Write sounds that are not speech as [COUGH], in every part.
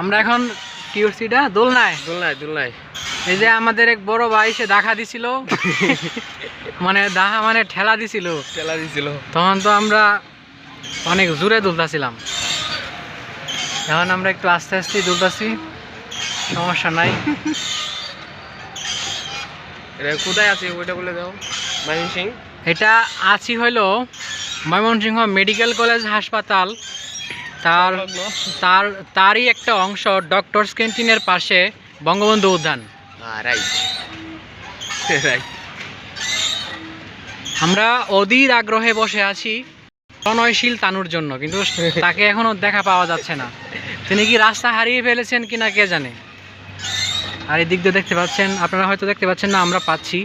আমরা এখন এটা দোলনায়। দুলনাই দুলনাই এই যে আমাদের এক বড় ভাই সে দেখা দিছিল। মানে দাহা মানে ঠেলা দিছিল। ঠেলা দিছিল। তখন তো আমরা অনেক জোরে দুলতাছিলাম। এখন আমরা একটু আস্তে আস্তে দুলতাছি। সমস্যা নাই। এটা কোথায় আছে? ওইটা বলে দাও। এটা আছি হইল ময়মনসিংহ মেডিকেল কলেজ হাসপাতাল। তার তার তারই একটা অংশ ডক্টরস ক্যান্টিনের পাশে বঙ্গবন্ধু উদ্যান। রাইট রাইট [LAUGHS] আমরা অধীর আগ্রহে বসে আছি প্রণয়শীল তানুর জন্য কিন্তু [LAUGHS] তাকে এখনও দেখা পাওয়া যাচ্ছে না। তিনি কি রাস্তা হারিয়ে ফেলেছেন কিনা কে জানে? আর এই দিক দিয়ে দেখতে পাচ্ছেন আপনারা হয়তো দেখতে পাচ্ছেন না আমরা পাচ্ছি।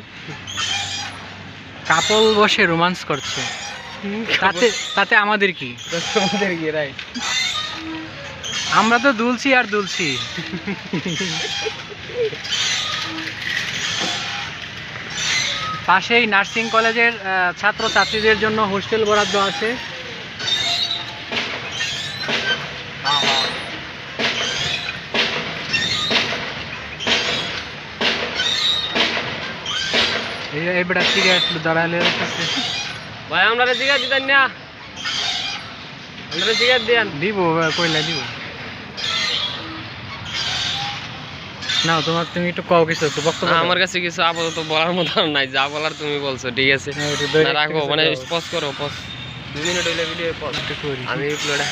কাপল বসে রোমান্স করছে। তাতে তাতে আমাদের কি? আমাদের কি রাইট আমরা তো দুলছি আর দুলছি। পাশেই নার্সিং কলেজের ছাত্র ছাত্রীদের জন্য হোস্টেল বরাদ্দ আছে। এই এবার সিগারেট দাঁড়ালে ভাই আমরা জিগা দিতেন না। আমরা জিগা দেন দিব কইলা দিব? না তোমার তুমি একটু কও কিছু একটু বক্তব্য আমার কাছে কিছু আপাতত বলার মতো নাই যা বলার তুমি বলছো ঠিক আছে। রাখো মানে পজ করো পজ দু মিনিট হইলে ভিডিও পজ আমি ভিডিওটা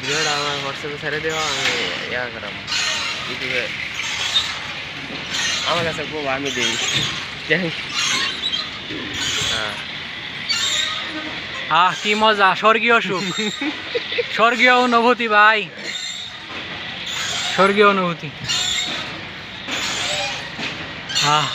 ভিডিওটা আমার হোয়াটসঅ্যাপে ছেড়ে দেওয়া আমি ইয়া করাম। ইউটিউবে আমার কাছে খুব আমি দিই। হ্যাঁ আহ কি মজা স্বর্গীয় সুখ। স্বর্গীয় অনুভূতি ভাই। স্বর্গীয় অনুভূতি। আহ।